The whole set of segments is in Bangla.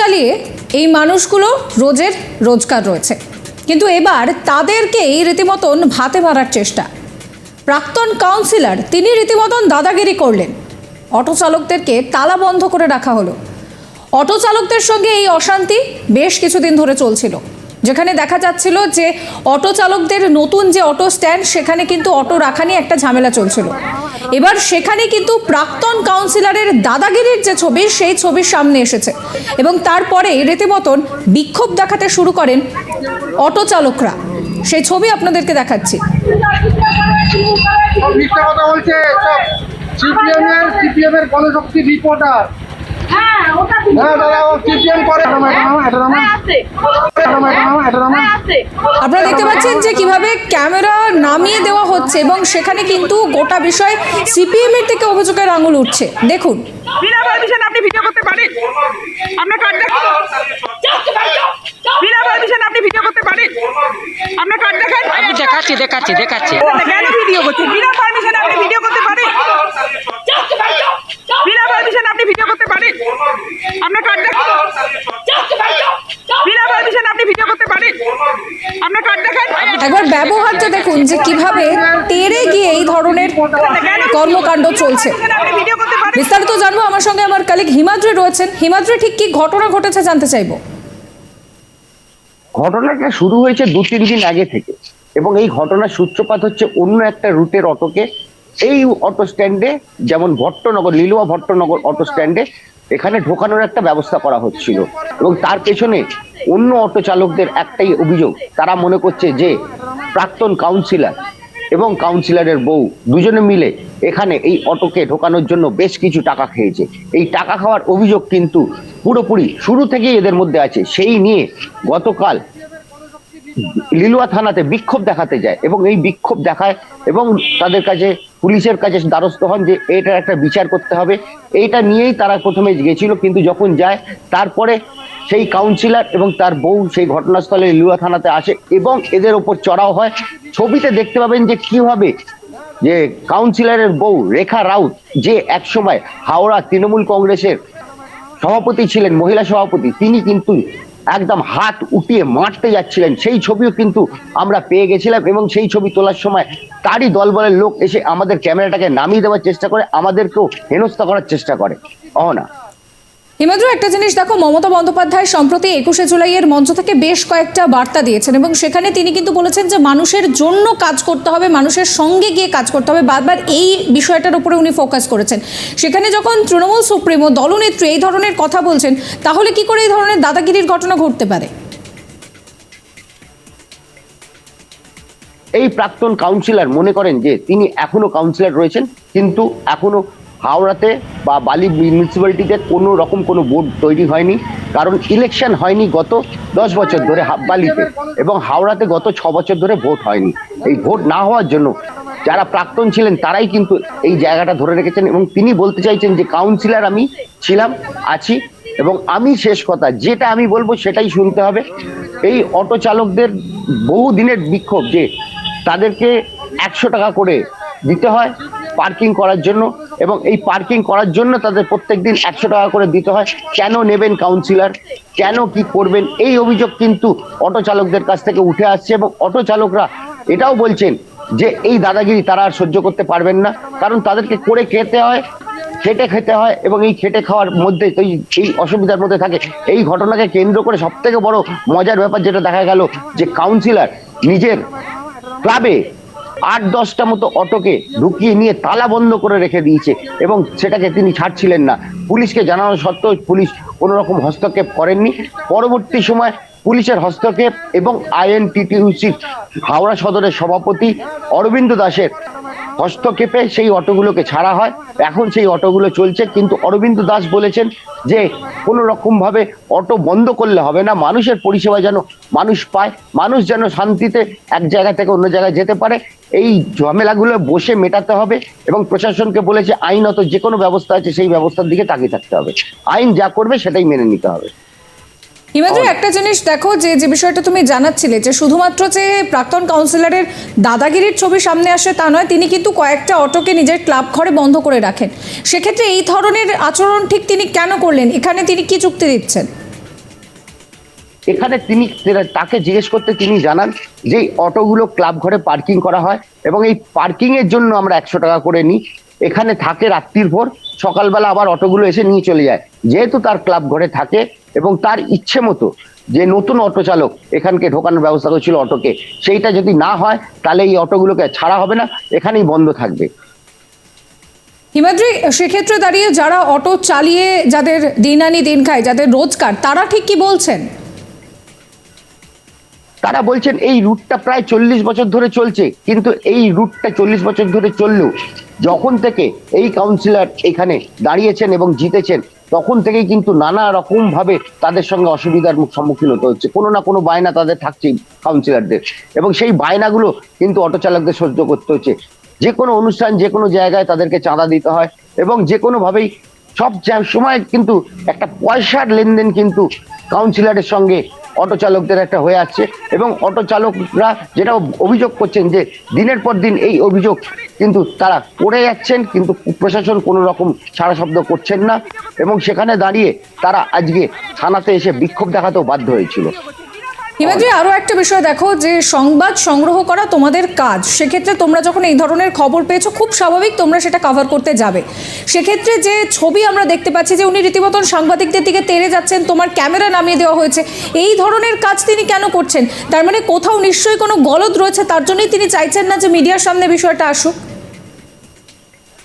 চালিয়ে এই মানুষগুলো রোজের রোজগার রয়েছে। কিন্তু এবার তাদেরকেই রীতিমতন ভাতে মারার চেষ্টা। প্রাক্তন কাউন্সিলর তিনি রীতিমতন দাদাগিরি করলেন। অটো চালকদেরকে তালা বন্ধ করে রাখা হলো। অটো চালকদের সঙ্গে এই অশান্তি বেশ কিছুদিন ধরে চলছিল। যেখানে দেখা যাচ্ছিল যে অটো চালকদের নতুন যে অটো স্ট্যান্ড, সেখানে কিন্তু অটো রাখা নিয়ে একটা ঝামেলা চলছিল। এবার সেখানে কিন্তু প্রাক্তন কাউন্সিলরের দাদাগিরির যে ছবি, সেই ছবির সামনে এসেছে। এবং তারপরে রীতিমতন বিক্ষোভ দেখাতে শুরু করেন অটো চালকরা। সেই ছবি আপনাদেরকে দেখাচ্ছি। রিপোর্টার হ্যাঁ। হ্যাঁ দাদা ও সিপিএম করে। এটা নামা, এটা নামা, এটা নামা, আছে। এটা নামা, এটা নামা, এটা নামা। আছে। আপনারা দেখতে পাচ্ছেন যে কীভাবে ক্যামেরা নামিয়ে দেওয়া হচ্ছে এবং সেখানে কিন্তু গোটা বিষয় সিপিএম এর থেকে অভিযোগের আঙুল উঠছে। দেখুন। বিনা পারমিশন আপনি ভিডিও করতে পারেন। আপনার কার্ড বিনা পারমিশন আপনি ভিডিও করতে পারেন। আপনার কার্ড দেখান। আমি দেখাচ্ছি দেখাচ্ছি দেখাচ্ছি। কেন ভিডিও করছেন? বিনা পারমিশন আপনি ভিডিও করতে পারেন বিনা পারমিশন আপনি ভিডিও করতে পারেন আপনার কার্ড দেখান বিনা পারমিশন আপনি ভিডিও করতে পারেন। আপনার কার্ড দেখান একবার ব্যবহারটা দেখুন যে কীভাবে তেরে গিয়ে এই ধরনের কর্মকাণ্ড চলছে। বিস্তারিত জানব। আমার সঙ্গে আমার কালিক হিমাদ্রি রয়েছেন। হিমাদ্রি ঠিক কি ঘটনা ঘটেছে জানতে চাইব? ঘটনাটা শুরু হয়েছে দু তিন দিন আগে থেকে। এবং এই ঘটনার সূত্রপাত হচ্ছে অন্য একটা রুটের অটোকে। এই অটো স্ট্যান্ডে যেমন ভট্টনগর লিলুয়া ভট্টনগর অটো স্ট্যান্ডে এখানে ঢোকানোর একটা ব্যবস্থা করা হচ্ছিল। এবং তার পেছনে অন্য অটো চালকদের একটাই অভিযোগ, তারা মনে করছে যে প্রাক্তন কাউন্সিলর এবং কাউন্সিলরের বউ দুজনে মিলে এখানে এই অটোকে ঢোকানোর জন্য বেশ কিছু টাকা খেয়েছে। এই টাকা খাওয়ার অভিযোগ কিন্তু পুরোপুরি শুরু থেকেই এদের মধ্যে আছে। সেই নিয়ে গতকাল লিলুয়া থানাতে বিক্ষোভ দেখাতে যায় এবং এই বিক্ষোভ দেখায় এবং তাদের কাছে পুলিশের কাছে দ্বারস্থ হন যে এটার একটা বিচার করতে হবে। এইটা নিয়েই তারা প্রথমে গেছিল, কিন্তু যখন যায়, তারপরে সেই কাউন্সিলর এবং তার বউ সেই ঘটনাস্থলে লিলুয়া থানাতে আসে এবং এদের ওপর চড়াও হয়। ছবিতে দেখতে পাবেন যে কীভাবে যে কাউন্সিলরের বউ রেখা রাউত, যে একসময় হাওড়া তৃণমূল কংগ্রেসের সভাপতি ছিলেন, মহিলা সভাপতি, তিনি কিন্তু একদম হাত উঠিয়ে মারতে যাচ্ছিলেন। সেই ছবিও কিন্তু আমরা পেয়ে গেছিলাম এবং সেই ছবি তোলার সময় তারই দলবলের লোক এসে আমাদের ক্যামেরাটাকে নামিয়ে দেওয়ার চেষ্টা করে, আমাদেরকেও হেনস্থা করার চেষ্টা করে। অহনা। হিমাদ্রি একটা জিনিস দেখো, মমতা বন্দ্যোপাধ্যায় সম্প্রতি একুশে জুলাইয়ের মঞ্চ থেকে বেশ কয়েকটা বার্তা দিয়েছেন এবং সেখানে তিনি কিন্তু বলেছেন যে মানুষের জন্য কাজ করতে হবে, মানুষের সঙ্গে গিয়ে কাজ করতে হবে। বারবার এই বিষয়টার উপরে উনি ফোকাস করেছেন। সেখানে যখন তৃণমূল সুপ্রিমো দলনেত্রী এই ধরনের কথা বলছেন, তাহলে কি করে এই ধরনের দাদাগিরির ঘটনা ঘটতে পারে? এই প্রাক্তন কাউন্সিলর মনে করেন যে তিনি এখনও কাউন্সিলর রয়েছেন, কিন্তু এখনও হাওড়াতে বা বালি মিউনিসিপ্যালিটিতে কোনো রকম কোনো বোর্ড তৈরি হয়নি। কারণ ইলেকশন হয়নি গত দশ বছর ধরে বালিতে এবং হাওড়াতে গত ছ বছর ধরে ভোট হয়নি। এই ভোট না হওয়ার জন্য যারা প্রাক্তন ছিলেন তারাই কিন্তু এই জায়গাটা ধরে রেখেছেন এবং তিনি বলতে চাইছেন যে কাউন্সিলর আমি ছিলাম, আছি এবং আমি শেষ কথা, যেটা আমি বলব সেটাই শুনতে হবে। এই অটো চালকদের বহু দিনের বিক্ষোভ যে তাদেরকে একশো টাকা করে দিতে হয় পার্কিং করার জন্য এবং এই পার্কিং করার জন্য তাদের প্রত্যেক দিন একশো টাকা করে দিতে হয়। কেন নেবেন কাউন্সিলর কেন কি করবেন? এই অভিযোগ কিন্তু অটো চালকদের কাছ থেকে উঠে আসছে এবং অটো চালকরা এটাও বলছেন যে এই দাদাগিরি তারা আর সহ্য করতে পারবেন না। কারণ তাদেরকে করে খেতে হয়, খেটে খেতে হয় এবং এই খেটে খাওয়ার মধ্যে এই এই অসুবিধার মধ্যে থাকে। এই ঘটনাকে কেন্দ্র করে সব থেকে বড় মজার ব্যাপার যেটা দেখা গেল যে কাউন্সিলর নিজের ক্লাবে আট দশটা মতো অটোকে ঢুকিয়ে নিয়ে তালা বন্ধ করে রেখে দিয়েছে এবং সেটাকে তিনি ছাড়ছিলেন না। পুলিশকে জানানো সত্ত্বেও পুলিশ কোনো রকম হস্তক্ষেপ করেননি। পরবর্তী সময় পুলিশের হস্তক্ষেপ এবং আইএনটিটিউসির হাওড়া সদরের সভাপতি অরবিন্দ দাসের হস্তক্ষেপে সেই অটোগুলোকে ছাড়া হয়। এখন সেই অটোগুলো চলছে, কিন্তু অরবিন্দ দাস বলেছেন যে, কোনো রকমভাবে অটো বন্ধ করলে হবে না, মানুষের পরিষেবা যেন মানুষ পায়, মানুষ যেন শান্তিতে এক জায়গা থেকে অন্য জায়গায় যেতে পারে, এই ঝামেলাগুলো বসে মেটাতে হবে এবং প্রশাসনকে বলেছে, আইনত যে কোনো ব্যবস্থা আছে, সেই ব্যবস্থার দিকে তাকিয়ে থাকতে হবে। আইন যা করবে, সেটাই মেনে নিতে হবে। হিমাদ্রি একটা জিনিস দেখো যে যে বিষয়টা তুমি জানাচ্ছিলে যে শুধুমাত্র যে প্রাক্তন কাউন্সিলরের দাদাগিরির ছবি সামনে আসে তা নয় তিনি কিন্তু কয়েকটা অটোকে নিজের ক্লাব ঘরে বন্ধ করে রাখেন। সেক্ষেত্রে এই ধরনের আচরণ ঠিক তিনি কেন করলেন? এখানে তিনি কি চুক্তি দিচ্ছেন? এখানে তিনি তাকে জিজ্ঞেস করতে তিনি জানান যে অটোগুলো ক্লাব ঘরে পার্কিং করা হয় এবং এই পার্কিং এর জন্য আমরা একশো টাকা করে নিই। এখানে থাকে রাত্রির ভোর সকালবেলা আবার অটোগুলো এসে নিয়ে চলে যায়। যেহেতু তার ক্লাব ঘরে থাকে এবং তার ইচ্ছে মতো যে নতুন অটো চালক এখানকে ঢোকানোর ব্যবস্থা করেছিল অটোকে সেইটা যদি না হয় তাহলে এই অটোগুলোকে ছাড়া হবে না এখানেই বন্ধ থাকবে। হিমাদ্রি সেক্ষেত্রে দাঁড়িয়ে যারা অটো চালিয়ে যাদের দিন আনি দিন খায় যাদের রোজগার তারা ঠিক কি বলছেন? তারা বলছেন এই রুটটা প্রায় চল্লিশ বছর ধরে চলছে কিন্তু এই রুটটা চল্লিশ বছর ধরে চললেও যখন থেকে এই কাউন্সিলর এখানে দাঁড়িয়েছেন এবং জিতেছেন, তখন থেকেই কিন্তু নানা রকম ভাবে তাদের সঙ্গে অসুবিধার মুখ সম্মুখীন হতে হচ্ছে। কোনো না কোনো বায়না তাদের থাকছেই কাউন্সিলরদের এবং সেই বায়নাগুলো কিন্তু অটো চালকদের সহ্য করতে হচ্ছে। যে কোনো অনুষ্ঠান, যে কোনো জায়গায় তাদেরকে চাঁদা দিতে হয় এবং যে কোনোভাবেই সব সময় কিন্তু একটা পয়সার লেনদেন কিন্তু কাউন্সিলরের সঙ্গে অটো চালকদের একটা হয়ে আসছে এবং অটো চালকরা যেটা অভিযোগ করছেন যে দিনের পর দিন এই অভিযোগ কিন্তু তারা করে যাচ্ছেন, কিন্তু প্রশাসন কোনো রকম সারা শব্দ করছেন না এবং সেখানে দাঁড়িয়ে তারা আজকে থানাতে এসে বিক্ষোভ দেখাতেও বাধ্য হয়েছিল। হিমাদ্রি আরও একটা বিষয় দেখো যে সংবাদ সংগ্রহ করা তোমাদের কাজ। সেক্ষেত্রে তোমরা যখন এই ধরনের খবর পেয়েছ খুব স্বাভাবিক তোমরা সেটা কভার করতে যাবে। সেক্ষেত্রে যে ছবি আমরা দেখতে পাচ্ছি যে উনি রীতিমতন সাংবাদিকদের দিকে তেড়ে যাচ্ছেন তোমার ক্যামেরা নামিয়ে দেওয়া হয়েছে এই ধরনের কাজ তিনি কেন করছেন? তার মানে কোথাও নিশ্চয়ই কোনো গলদ রয়েছে তার জন্যই তিনি চাইছেন না যে মিডিয়ার সামনে বিষয়টা আসুক।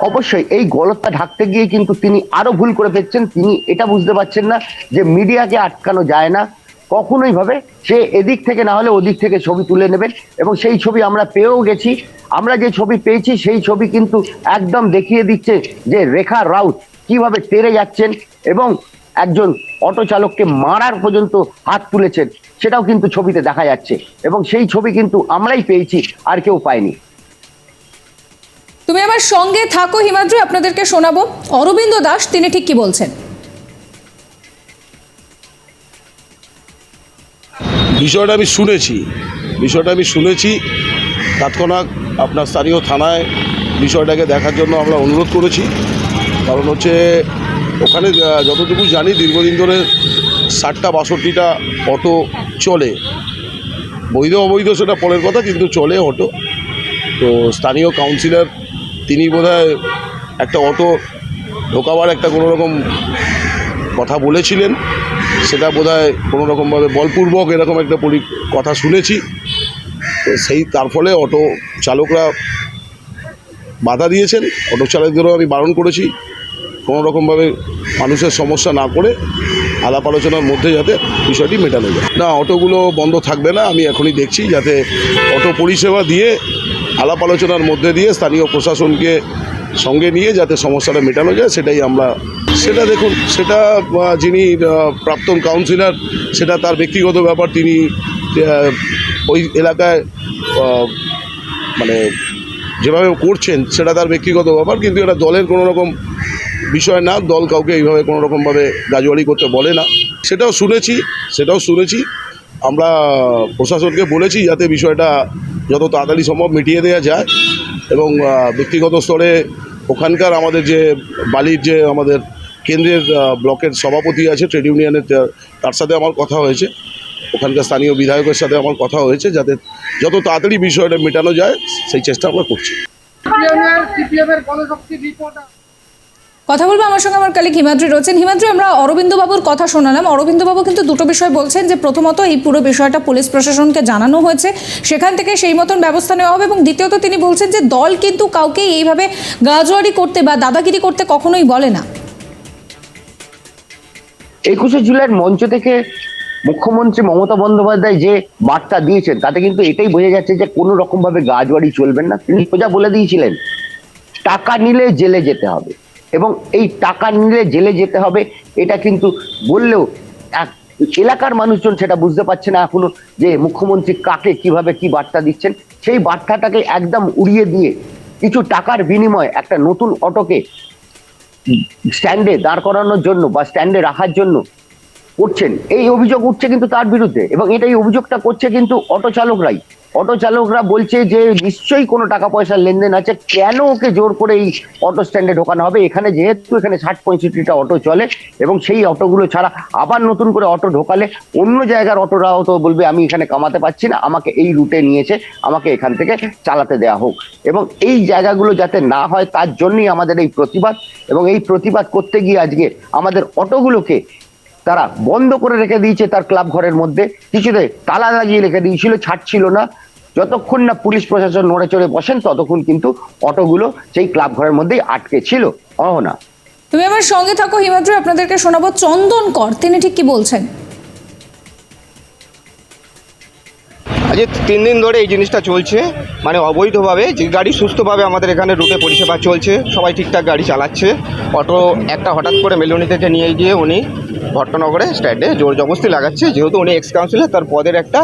অবশ্যই এই গলতটা ঢাকতে গিয়ে কিন্তু তিনি আরও ভুল করে ফেলছেন। তিনি এটা বুঝতে পারছেন না যে মিডিয়াকে আটকানো যায় না। কখনোই ভাবে সে এদিক থেকে না হলে ওদিক থেকে ছবি তুলে নেবেন এবং সেই ছবি আমরা পেয়েও গেছি। আমরা যে ছবি পেয়েছি, সেই ছবি কিন্তু একদম দেখিয়ে দিচ্ছে যে রেখা রাউত কীভাবে তেরে যাচ্ছেন এবং একজন অটো চালককে মারার পর্যন্ত হাত তুলেছেন, সেটাও কিন্তু ছবিতে দেখা যাচ্ছে। এবং সেই ছবি কিন্তু আমরাই পেয়েছি, আর কেউ পায়নি। তুমি আমার সঙ্গে থাকো, হিমাদ্রি, আপনাদেরকে শোনাবো। অরবিন্দ দাস, তিনি ঠিক কি বলছেন? বিষয়টা আমি শুনেছি। বিষয়টা আমি শুনেছি। তৎক্ষণাৎ আপনার স্থানীয় থানায় বিষয়টাকে দেখার জন্য আমরা অনুরোধ করেছি। কারণ হচ্ছে ওখানে যতটুকু জানি দীর্ঘদিন ধরে ষাটটা, বাষট্টিটা অটো চলে। বৈধ, অবৈধ সেটা পরের কথা, কিন্তু চলে অটো। তো স্থানীয় কাউন্সিলর তিনি বোধহয় একটা অটো ঢোকাবার একটা কোনো রকম কথা বলেছিলেন। সেটা বোধহয় কোনো রকমভাবে বলপূর্বক এরকম একটা পরি কথা শুনেছি। তো সেই, তার ফলে অটো চালকরা বাধা দিয়েছেন। অটো চালকদেরও আমি বারণ করেছি। কোনো রকমভাবে মানুষের সমস্যা না করে আলাপ আলোচনার মধ্যে যাতে বিষয়টি মেটানো যায়। না, অটোগুলো বন্ধ থাকবে না, আমি এখনই দেখছি যাতে অটো পরিষেবা দিয়ে, আলাপ আলোচনার মধ্যে দিয়ে স্থানীয় প্রশাসনকে সঙ্গে নিয়ে যাতে সমস্যাটা মেটানো যায়, সেটাই আমরা সেটা দেখুন, সেটা যিনি প্রাক্তন কাউন্সিলর সেটা তার ব্যক্তিগত ব্যাপার, তিনি ওই এলাকায় মানে যেভাবে করছেন, সেটা তার ব্যক্তিগত ব্যাপার, কিন্তু এটা দলের কোনো রকম বিষয় না, দল কাউকে এইভাবে কোনো রকমভাবে গাজুয়ারি করতে বলে না। সেটাও শুনেছি সেটাও শুনেছি। আমরা প্রশাসনকে বলেছি যাতে বিষয়টা যত তাড়াতাড়ি সম্ভব মিটিয়ে দেওয়া যায় এবং ব্যক্তিগত স্তরে ওখানকার আমাদের যে বালির যে আমাদের কেন্দ্রের ব্লকের সভাপতি আছে, ট্রেড ইউনিয়নের তার সাথে আমার কথা হয়েছে। ওখানকার স্থানীয় বিধায়কের সাথে আমার কথা হয়েছে, যাতে যত তাড়াতাড়ি বিষয়টা মেটানো যায়, সেই চেষ্টা আমরা করছি। কথা বলব আমার সঙ্গে, আমার কালিক হিমাদ্রি রয়েছেন। হিমাদ্রি, আমরা অরবিন্দ বাবুর কথা শোনালাম। অরবিন্দ বাবু কিন্তু দুটো বিষয় বলছেন যে, প্রথমত এই পুরো বিষয়টা পুলিশ প্রশাসনকে জানানো হয়েছে। সেখান থেকে সেই মতন ব্যবস্থা নেওয়া হবে এবং দ্বিতীয়ত তিনি বলছেন যে, দল কিন্তু কাউকে এইভাবে গাজোয়ারি করতে বা দাদাগিরি করতে কখনোই বলে না। একুশে জুলাইয়ের মঞ্চ থেকে মুখ্যমন্ত্রী মমতা বন্দ্যোপাধ্যায় যে বার্তা দিয়েছেন, তাতে কিন্তু এটাই বোঝা যাচ্ছে যে কোনো রকম ভাবে গাজবাড়ি চলবেন না। তিনি সোজা বলে দিয়েছিলেন, টাকা নিলে জেলে যেতে হবে। এবং এই টাকা নিলে জেলে যেতে হবে, এটা কিন্তু বললেও এক- এলাকার মানুষজন সেটা বুঝতে পারছে না এখনও যে মুখ্যমন্ত্রী কাকে কীভাবে কি বার্তা দিচ্ছেন। সেই বার্তাটাকে একদম উড়িয়ে দিয়ে কিছু টাকার বিনিময়ে একটা নতুন অটোকে স্ট্যান্ডে দাঁড় করানোর জন্য বা স্ট্যান্ডে রাখার জন্য করছেন এই অভিযোগ উঠছে কিন্তু তার বিরুদ্ধে এবং এটাই অভিযোগটা করছে কিন্তু অটো চালকরাই। অটো চালকরা বলছে যে নিশ্চয়ই কোনো টাকা পয়সার লেনদেন আছে। কেন ওকে জোর করে এই অটো স্ট্যান্ডে ঢোকানো হবে? এখানে যেহেতু এখানে ষাট পঁয়ষট্টিটা অটো চলে এবং সেই অটোগুলো ছাড়া আবার নতুন করে অটো ঢোকালে অন্য জায়গার অটোরাও তো বলবে, আমি এখানে কামাতে পারছি না, আমাকে এই রুটে নিয়েছে, আমাকে এখান থেকে চালাতে দেওয়া হোক। এবং এই জায়গাগুলো যাতে না হয়, তার জন্যই আমাদের এই প্রতিবাদ। এবং এই প্রতিবাদ করতে গিয়ে আজকে আমাদের অটোগুলোকে তারা বন্ধ করে রেখে দিয়েছে তার ক্লাব ঘরের মধ্যে। কিছুতে তালা লাগিয়ে রেখে দিয়েছিল ছাড়ছিল না। যতক্ষণ না পুলিশ প্রশাসন নড়ে চড়ে বসেন ততক্ষণ কিন্তু অটোগুলো সেই ক্লাব ঘরের মধ্যেই আটকে ছিল। অহনা। তুমি আমার সঙ্গে থাকো হিমাদ্রি আপনাদেরকে শোনাবো চন্দন কর। তিনি ঠিক কি বলছেন? আজকে তিন দিন ধরে এই জিনিসটা চলছে। মানে অবৈধভাবে যে গাড়ি সুস্থভাবে আমাদের এখানে রুটে পরিষেবা চলছে সবাই ঠিকঠাক গাড়ি চালাচ্ছে। অটো একটা হঠাৎ করে মেলুনি থেকে নিয়ে গিয়ে উনি ভট্টনগরে স্ট্যান্ডে জোর জবস্তি লাগাচ্ছে। যেহেতু উনি এক্স কাউন্সিলর তার পদের একটা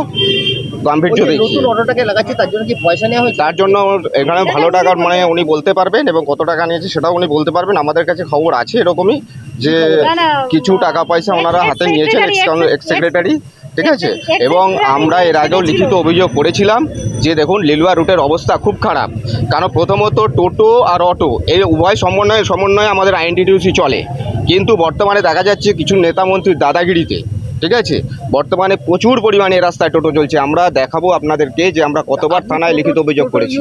গাম্ভীর্য দেখছি নতুন অটোটাকে লাগাচ্ছে তার জন্য কি পয়সা নেওয়া হয়েছে? তার জন্য এখানে ভালো টাকার মানে উনি বলতে পারবেন এবং কত টাকা নিয়েছে সেটাও উনি বলতে পারবেন। আমাদের কাছে খবর আছে এরকমই যে কিছু টাকা পয়সা ওনারা হাতে নিয়েছেন এক্স সেক্রেটারি ঠিক আছে? এবং আমরা এর আগেও লিখিত অভিযোগ করেছিলাম যে দেখুন লিলুয়া রুটের অবস্থা খুব খারাপ। কারণ প্রথমত টোটো আর অটো এই উভয় সমন্বয়ে সমন্বয়ে আমাদের আইএনটিটিউসি চলে। কিন্তু বর্তমানে দেখা যাচ্ছে কিছু নেতামন্ত্রীর দাদাগিরিতে ঠিক আছে? বর্তমানে প্রচুর পরিমাণে রাস্তায় টোটো চলছে। আমরা দেখাবো আপনাদেরকে যে আমরা কতবার থানায় লিখিত অভিযোগ করেছি।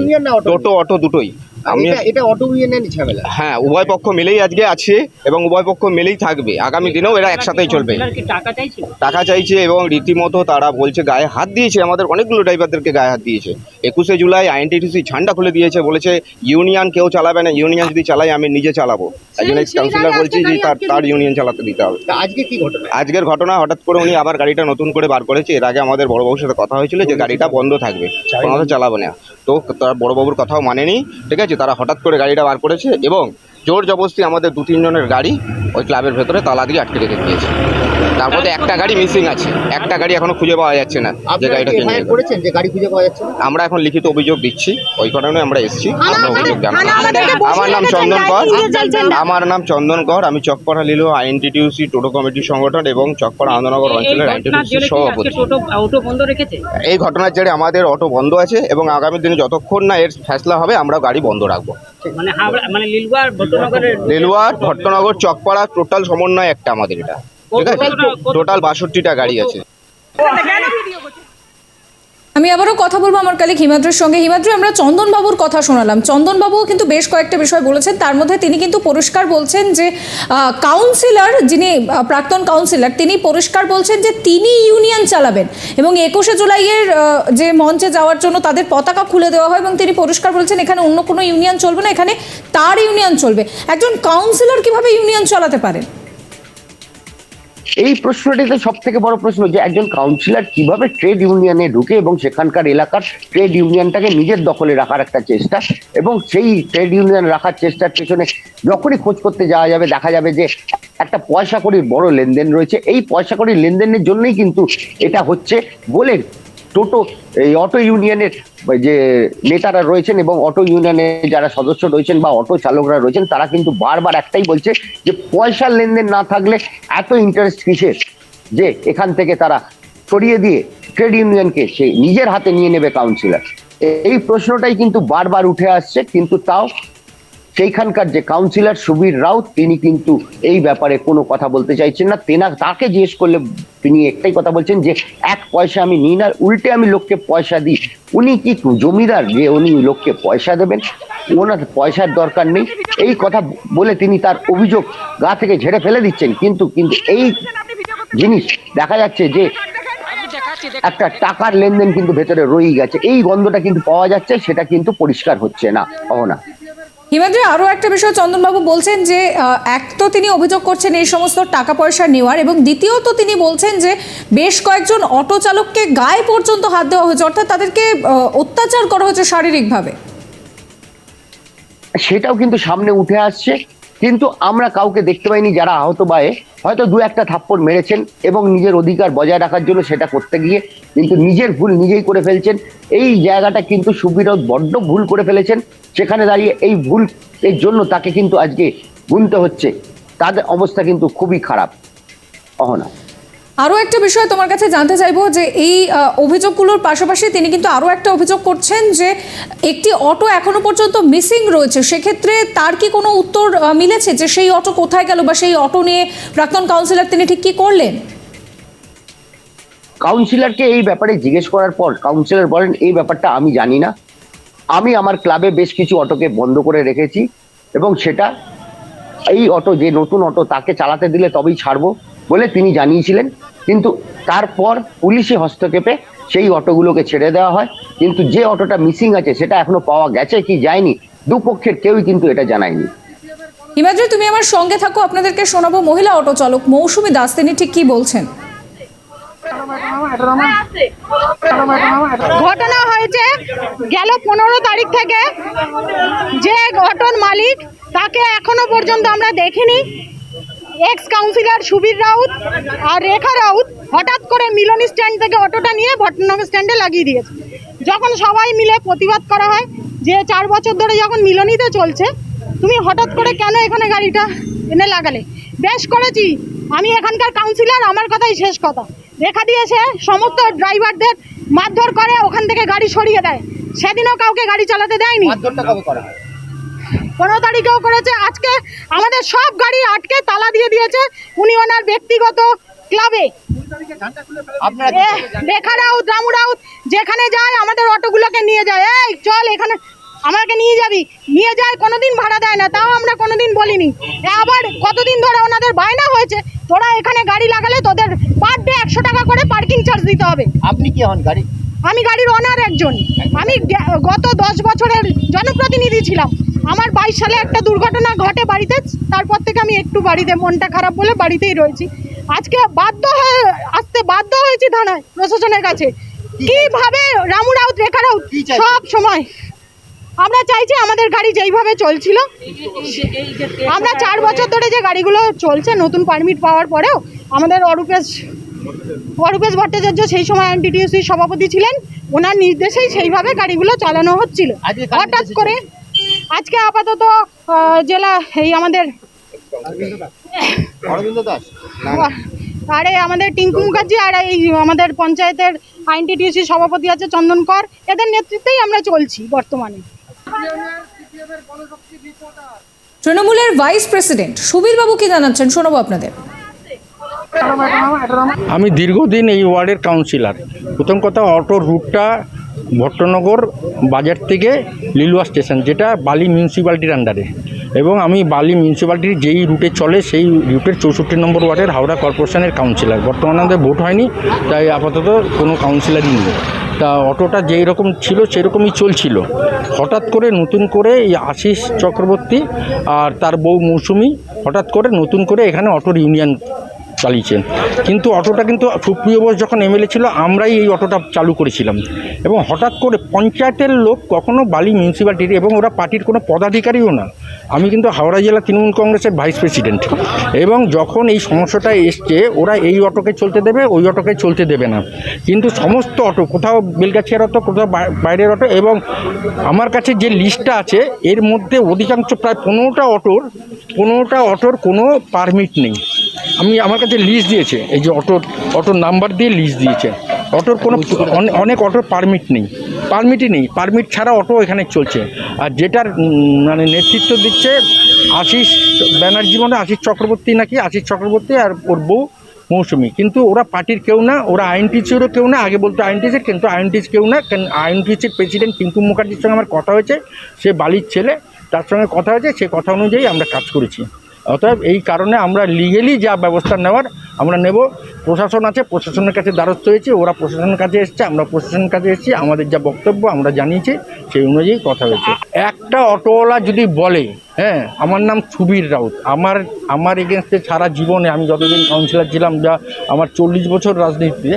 টোটো অটো দুটোই। আমি এটা এটা অটো ইউনিয়নের ঝামেলা? হ্যাঁ উভয় পক্ষ মিলেই আজকে আছে এবং উভয় পক্ষ মিলেই থাকবে। আগামী দিনেও এরা একসাথেই চলবে। টাকা চাইছে? এবং রীতিমতো তারা বলছে গায়ে হাত দিয়েছে। আমাদের অনেকগুলো ড্রাইভারদেরকে গায়ে হাত দিয়েছে। একুশে জুলাই আইএনটিটিসি ঝান্ডা খুলে দিয়েছে বলেছে ইউনিয়ন কেউ চালাবে না ইউনিয়ন যদি চালাই আমি নিজে চালাবো। একজন এক্স কাউন্সিলর বলছি যে তার তার ইউনিয়ন চালাতে দিতে হবে। আজকে কি ঘটনা আজকের ঘটনা হঠাৎ করে উনি আবার গাড়িটা নতুন করে বার করেছে। এর আগে আমাদের বড়বাবুর সাথে কথা হয়েছিল যে গাড়িটা বন্ধ থাকবে। কোনো চালাবে না। তো তার বড়োবাবুর কথাও মানেনি, ঠিক আছে? তারা হঠাৎ করে গাড়িটা বার করেছে এবং জোর জবরস্তি আমাদের দু তিনজনের গাড়ি ওই ক্লাবের ভেতরে তালা দিয়ে আটকে রেখে দিয়েছে। তার মধ্যে একটা গাড়ি মিসিং আছে। একটা গাড়ি এখনও খুঁজে পাওয়া যাচ্ছে না যে গাড়িটা কিনে করেছেন যে গাড়ি খুঁজে পাওয়া যাচ্ছে আমরা এখন লিখিত অভিযোগ দিচ্ছি ওই কারণে আমরা এসেছি আমরা অভিযোগ জানাব। আমার নাম চন্দন কর। আমার নাম চন্দন কর আমি চকপাড়া লিলো আইএনটিটিউসি টোটো কমিটি সংগঠন এবং চকপাড়া আনন্দনগর অঞ্চলের আইএনটিটিউসি সভাপতি। অটো বন্ধ রেখেছে? এই ঘটনার জেরে আমাদের অটো বন্ধ আছে এবং আগামী দিনে যতক্ষণ না এর ফেসলা হবে আমরা গাড়ি বন্ধ রাখব। মানে মানে লিলুয়ার ভট্টনগর চকপাড়া টোটাল সমন্বয় একটা আমাদের এটা। টোটাল বাষট্টিটা গাড়ি আছে। কেন ভিডিও করছে আমি আবারও কথা বলব আমার কালিক হিমাদ্রির সঙ্গে। হিমাদ্রি আমরা চন্দনবাবুর কথা শোনালাম। চন্দনবাবুও কিন্তু বেশ কয়েকটা বিষয় বলেছেন। তার মধ্যে তিনি কিন্তু পরিষ্কার বলছেন যে কাউন্সিলর যিনি আহ, প্রাক্তন কাউন্সিলর তিনি পরিষ্কার বলছেন যে তিনি ইউনিয়ন চালাবেন। এবং একুশে জুলাইয়ের যে মঞ্চে যাওয়ার জন্য তাদের পতাকা খুলে দেওয়া হয় এবং তিনি পরিষ্কার বলছেন এখানে অন্য কোনো ইউনিয়ন চলবে না এখানে তার ইউনিয়ন চলবে। একজন কাউন্সিলর কীভাবে ইউনিয়ন চালাতে পারেন? এই প্রশ্নটিতে সব থেকে বড় প্রশ্ন যে একজন কাউন্সিলর কীভাবে ট্রেড ইউনিয়নে ঢুকে এবং সেখানকার এলাকার ট্রেড ইউনিয়নটাকে নিজের দখলে রাখার একটা চেষ্টা এবং সেই ট্রেড ইউনিয়ন রাখার চেষ্টার পেছনে যখনই খোঁজ করতে যাওয়া যাবে, দেখা যাবে যে একটা পয়সা করির বড় লেনদেন রয়েছে। এই পয়সা করির লেনদেনের জন্যই কিন্তু এটা হচ্ছে বলে টোটো, এই অটো ইউনিয়নের যে নেতারা রয়েছেন এবং অটো ইউনিয়নের যারা সদস্য রয়েছেন বা অটো চালকরা রয়েছেন, তারা কিন্তু বারবার একটাই বলছে যে পয়সার লেনদেন না থাকলে এত ইন্টারেস্ট কিসের? যে এখান থেকে তারা সরিয়ে দিয়ে ট্রেড ইউনিয়নকে সে নিজের হাতে নিয়ে নেবে কাউন্সিলর এই প্রশ্নটাই কিন্তু বারবার উঠে আসছে, কিন্তু তাও সেইখানকার যে কাউন্সিলর সুবীর রাউত, তিনি কিন্তু এই ব্যাপারে কোনো কথা বলতে চাইছেন না। তেনা তাকে জিজ্ঞেস করলে তিনি একটাই কথা বলছেন যে, এক পয়সা আমি নিই না, উল্টে আমি লোককে পয়সা দিই। উনি কি জমিদার? যে উনি লোককে পয়সা দেবেন, ওনার পয়সার দরকার নেই। এই কথা বলে তিনি তার অভিযোগ গা থেকে ঝেড়ে ফেলে দিচ্ছেন। কিন্তু কিন্তু এই জিনিস দেখা যাচ্ছে যে একটা টাকার লেনদেন কিন্তু ভেতরে রয়েই গেছে। এই গন্ধটা কিন্তু পাওয়া যাচ্ছে, সেটা কিন্তু পরিষ্কার হচ্ছে না। অহনা। হিমাদ্রি আরও একটা বিষয় চন্দনবাবু বলছেন যে এক তো তিনি অভিযোগ করছেন এই সমস্ত টাকা পয়সা নেওয়ার এবং দ্বিতীয়ত তিনি বলছেন যে, বেশ কয়েকজন অটো চালককে গায়ে পর্যন্ত হাত দেওয়া হয়েছে, অর্থাৎ তাদেরকে অত্যাচার করা হয়েছে শারীরিকভাবে। সেটাও কিন্তু সামনে উঠে আসছে। কিন্তু আমরা কাউকে দেখতে পাইনি যারা আহত বায়ে। হয়তো দু একটা থাপ্পড় মেরেছেন এবং নিজের অধিকার বজায় রাখার জন্য সেটা করতে গিয়ে কিন্তু নিজের ভুল নিজেই করে ফেলছেন। এই জায়গাটা কিন্তু সুবিরত বড্ড ভুল করে ফেলেছেন। সেখানে দাঁড়িয়ে এই ভুল এর জন্য তাকে কিন্তু আজকে গুনতে হচ্ছে। তাদের অবস্থা কিন্তু খুবই খারাপ। অহনা। আরও একটা বিষয় তোমার কাছে জানতে চাইব যে এই অভিযোগগুলোর পাশাপাশি তিনি কিন্তু আরও একটা অভিযোগ করছেন যে একটি অটো এখনও পর্যন্ত মিসিং রয়েছে। সেক্ষেত্রে তার কি কোনো উত্তর মিলেছে যে সেই অটো কোথায় গেল বা সেই অটো নিয়ে প্রাক্তন কাউন্সিলর তিনি ঠিক কি করলেন? কাউন্সিলরকে এই ব্যাপারে জিজ্ঞেস করার পর কাউন্সিলর বলেন, এই ব্যাপারটা আমি জানি না। আমি আমার ক্লাবে বেশ কিছু অটোকে বন্ধ করে রেখেছি এবং সেটা, এই অটো যে নতুন অটো তাকে চালাতে দিলে তবেই ছাড়বো। বলে তিনি জানিয়েছিলেন। কিন্তু তারপর পুলিশি হস্তক্ষেপে সেই অটোগুলোকে ছেড়ে দেওয়া হয়। কিন্তু যে অটোটা মিসিং আছে সেটা এখনও পাওয়া গেছে কি যায়নি দুপক্ষের কেউই কিন্তু এটা জানায়নি। হিমাদ্রি তুমি আমার সঙ্গে থাকো আপনাদেরকে শোনাবো মহিলা অটো চালক মৌসুমী দাস তিনি ঠিক কি বলছেন? ঘটনা হয়েছে গেল পনেরো তারিখ থেকে যে অটোর মালিক তাকে এখনও পর্যন্ত আমরা দেখিনি। এক্স কাউন্সিলর সুবীর রাউত আর রেখা রাউত হঠাৎ করে মিলন স্ট্যান্ড থেকে অটোটা নিয়ে ভটনগর স্ট্যান্ডে লাগিয়ে দিয়েছে। যখন সবাই মিলে প্রতিবাদ করা হয় যে চার বছর ধরে যখন মিলনিতে চলছে, তুমি হঠাৎ করে কেন এখানে গাড়িটা এনে লাগালে? বেশ করেছি, আমি এখানকার কাউন্সিলর আমার কথাই শেষ কথা। রেখা দিয়েছে সমস্ত ড্রাইভারদের মারধর করে, ওখান থেকে গাড়ি সরিয়ে দেয়। সেদিনও কাউকে গাড়ি চালাতে দেয়নি। পনেরো তারিখেও করেছে। আজকে আমাদের সব গাড়ি আটকে তালা দিয়ে দিয়েছে। উনি ওনার ব্যক্তিগত ক্লাবে। রেখা রাউত রামু রাউত যেখানে যায় আমাদের অটোগুলোকে নিয়ে যায়। এই চল এখানে আমাকে নিয়ে যাবি। নিয়ে যায় কোনোদিন ভাড়া দেয় না। তাও আমরা কোনোদিন বলিনি। আবার কতদিন ধরে ওনাদের বায়না হয়েছে? তোরা এখানে গাড়ি লাগালে তোদের পার ডে একশো টাকা করে পার্কিং চার্জ দিতে হবে। আপনি কি হন গাড়ি? আমি গাড়ির ওনার একজন। আমি গত দশ বছরের জনপ্রতিনিধি ছিলাম। আমার বাইশ সালে একটা দুর্ঘটনা ঘটে বাড়িতে তারপর থেকে আমি একটু বাড়িতে মনটা খারাপ বলে বাড়িতেই রয়েছি। আজকে বাধ্য হয়ে আসতে বাধ্য হয়েছি থানায় প্রশাসনের কাছে। কীভাবে রামু রাউত রেখা রাউত সব সময়। আমরা চাইছি আমাদের গাড়ি যেইভাবে চলছিল। আমরা চার বছর ধরে যে গাড়িগুলো চলছে নতুন পারমিট পাওয়ার পরেও আমাদের অরূপেশ অরূপেশ ভট্টাচার্য সেই সময় এনটিটিউসির সভাপতি ছিলেন। ওনার নির্দেশেই সেইভাবে গাড়িগুলো চালানো হচ্ছিল। হঠাৎ করে আজকে আপাতত জেলা এই আমাদের অরবিন্দ দাস? আরে আমাদের টিঙ্কু মুখার্জি আর এই আমাদের পঞ্চায়েতের আইনটিটিউসি সভাপতি আছে চন্দন কর এদের নেতৃত্বেই আমরা চলছি বর্তমানে। তৃণমূলের ভাইস প্রেসিডেন্ট সুবীর বাবু কি জানাচ্ছেন? শোনাবো আপনাদের। আমি দীর্ঘদিন এই ওয়ার্ডের কাউন্সিলর। প্রথম কথা অটোর রুটটা ভট্টনগর বাজার থেকে লিলুয়া স্টেশন, যেটা বালি মিউনিসিপ্যালিটির আন্ডারে এবং আমি বালি মিউনিসিপ্যালিটির যেই রুটে চলে, সেই রুটের চৌষট্টি নম্বর ওয়ার্ডের হাওড়া কর্পোরেশনের কাউন্সিলর। বর্তমানে আমাদের ভোট হয়নি, তাই আপাতত কোনো কাউন্সিলরই নেই। তা অটোটা যেই রকম ছিল সেরকমই চলছিল। হঠাৎ করে নতুন করে এই আশিস চক্রবর্তী আর তার বউ মৌসুমি হঠাৎ করে নতুন করে এখানে অটোর ইউনিয়ন চালিয়েছেন কিন্তু অটোটা কিন্তু সুপ্রিয় বোস যখন এমএলএ ছিল, আমরাই এই অটোটা চালু করেছিলাম। এবং হঠাৎ করে পঞ্চায়েতের লোক কখনো বালি মিউনিসিপ্যালিটির এবং ওরা পার্টির কোনো পদাধিকারীও না। আমি কিন্তু হাওড়া জেলা তৃণমূল কংগ্রেসের ভাইস প্রেসিডেন্ট এবং যখন এই সমস্যাটা এসছে, ওরা এই অটোকে চলতে দেবে, ওই অটোকে চলতে দেবে না। কিন্তু সমস্ত অটো, কোথাও বেলগাছিয়ার অটো, কোথাও বাইরের অটো এবং আমার কাছে যে লিস্টটা আছে, এর মধ্যে অধিকাংশ প্রায় পনেরোটা অটোর পনেরোটা অটোর কোনো পারমিট নেই। আমি আমার কাছে লিস্ট দিয়েছে। এই যে অটোর অটোর নাম্বার দিয়ে লিস্ট দিয়েছে। অটোর কোনো অনেক অটোর পারমিট নেই। পারমিটই নেই। পারমিট ছাড়া অটো এখানে চলছে। আর যেটার মানে নেতৃত্ব দিচ্ছে আশিস ব্যানার্জি মানে আশিস চক্রবর্তী নাকি? আশিস চক্রবর্তী আর ওর বউ মৌসুমি। কিন্তু ওরা পার্টির কেউ না ওরা আইএনটিসিরও কেউ না আগে বলতো আইএনটিসির কিন্তু আইএনটিসি কেউ না কেন আইএনটিসির প্রেসিডেন্ট পিন্টু মুখার্জির সঙ্গে আমার কথা হয়েছে। সে বালির ছেলে তার সঙ্গে কথা হয়েছে। সে কথা অনুযায়ী আমরা কাজ করেছি। অতএব এই কারণে আমরা লিগেলি যা ব্যবস্থা নেওয়ার, আমরা নেব। প্রশাসন আছে, প্রশাসনের কাছে দ্বারস্থ হয়েছে, ওরা প্রশাসনের কাছে এসছে, আমরা প্রশাসনের কাছে এসেছি, আমাদের যা বক্তব্য আমরা জানিয়েছি, সেই অনুযায়ী কথা হয়েছে। একটা অটোওয়ালা যদি বলে হ্যাঁ আমার নাম সুবীর রাউত, আমার আমার এগেনস্টে সারা জীবনে আমি যতদিন কাউন্সিলর ছিলাম, যা আমার চল্লিশ বছর রাজনীতিতে,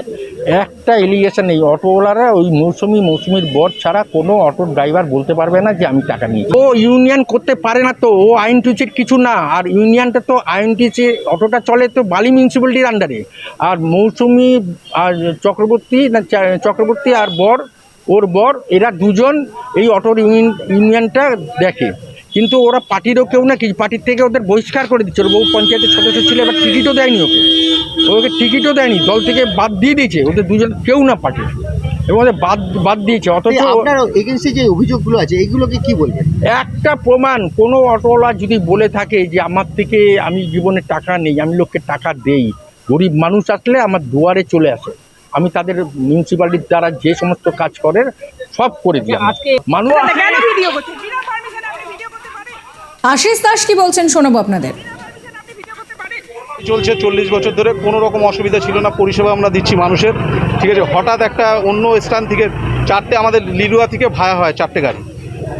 একটা এলিগেশন এই অটোওয়ালারা ওই মৌসুমি, মৌসুমির বর ছাড়া কোনো অটো ড্রাইভার বলতে পারবে না যে আমি টাকা নিই ও ইউনিয়ন করতে পারে না তো, ও আইন টুচির কিছু না, আর ইউনিয়নটা তো আইন টুচি অটোটা চলে তো বালি মিউনিসিপ্যালিটির আন্ডারে আর মৌসুমি আর চক্রবর্তী, না চক্রবর্তী আর বর, ওর বর, এরা দুজন এই অটোর ইউনিয়ন, ইউনিয়নটা দেখে। কিন্তু ওরা পার্টিরও কেউ না কি, পার্টির থেকে ওদের বহিষ্কার করে দিচ্ছে। ওর বউ পঞ্চায়েতের সদস্য ছিল, এবার টিকিটও দেয়নি ওকে। ওকে টিকিটও দেয়নি, দল থেকে বাদ দিয়ে দিয়েছে। ওদের দুজন কেউ না পার্টির। এবং বাদ বাদ দিয়েছে অথচ আপনার এগেন্সি যে অভিযোগগুলো আছে এইগুলোকে কি বলবেন? একটা প্রমাণ কোনো অটোওয়ালা যদি বলে থাকে যে আমার থেকে আমি জীবনে টাকা নেই আমি লোককে টাকা দেই গরিব মানুষ আসলে আমার দুয়ারে চলে আসে আমি তাদের মিউনিসিপ্যালিটির দ্বারা যে সমস্ত কাজ করে সব করে দিই আজকে মানুষ কেন ভিডিও করছেন বিনা পারমিশনে আপনি ভিডিও করতে পারেন আশিস দাস কি বলছেন শোনাবো আপনাদের আপনি ভিডিও করতে পারেন চলছে চল্লিশ বছর ধরে, কোনো রকম অসুবিধা ছিল না, পরিষেবা আমরা দিচ্ছি মানুষের, ঠিক আছে? হঠাৎ একটা অন্য স্থান থেকে, চারটে আমাদের লিলুয়া থেকে ভায়া হয়, চারটে গাড়ি।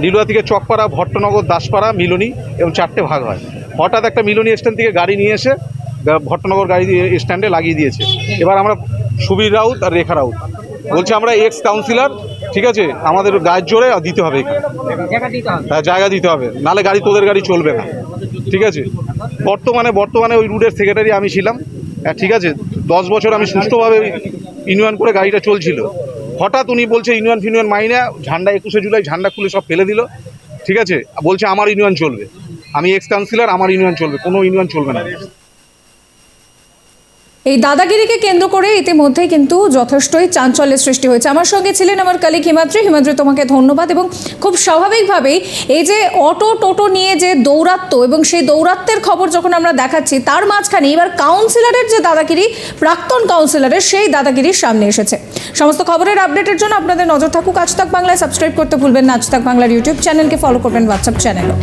লিলুয়া থেকে চকপাড়া, ভট্টনগর, দাসপাড়া, মিলনী এবং চারটে ভাগ হয়। হঠাৎ একটা মিলনী স্ট্যান্ড থেকে গাড়ি নিয়ে এসে ভট্টনগর গাড়ি স্ট্যান্ডে লাগিয়ে দিয়েছে। এবার আমরা সুবীর রাউত আর রেখা রাউত। বলছে আমরা এক্স কাউন্সিলর ঠিক আছে? আমাদের গায়ের জোরে দিতে হবে এখানে। হ্যাঁ জায়গা দিতে হবে। নালে গাড়ি তোদের গাড়ি চলবে না। ঠিক আছে? বর্তমানে বর্তমানে ওই রুটের সেক্রেটারি আমি ছিলাম। ঠিক আছে, দশ বছর আমি সুষ্ঠুভাবে ইউনিয়ন করে গাড়িটা চলছিল। হঠাৎ উনি বলছে ইউনিয়ন ফিউনিয়ন মাইনে, ঝান্ডা একুশে জুলাই, ঝান্ডা খুলে সব ফেলে দিল। ঠিক আছে, বলছে, আমার ইউনিয়ন চলবে। আমি এক্স কাউন্সিলর আমার ইউনিয়ন চলবে, কোনো ইউনিয়ন চলবে না। এই দাদাগিরিকে কেন্দ্র করে ইতিমধ্যেই কিন্তু যথেষ্টই চাঞ্চল্যের সৃষ্টি হয়েছে। আমার সঙ্গে ছিলেন আমার কালিক হিমাদ্রি। হিমাদ্রি, তোমাকে ধন্যবাদ এবং খুব স্বাভাবিকভাবেই এই যে অটো টোটো নিয়ে যে দৌরাত্ম এবং সেই দৌরাত্মের খবর যখন আমরা দেখাচ্ছি, তার মাঝখানে এবার কাউন্সিলরের যে দাদাগিরি, প্রাক্তন কাউন্সিলরের সেই দাদাগিরির সামনে এসেছে। সমস্ত খবরের আপডেটের জন্য আপনাদের নজর থাকুক আজ তাক বাংলায়। সাবস্ক্রাইব করতে ভুলবেন না। আজ তাক বাংলার ইউটিউব চ্যানেলকে ফলো করবেন হোয়াটসঅ্যাপ চ্যানেলও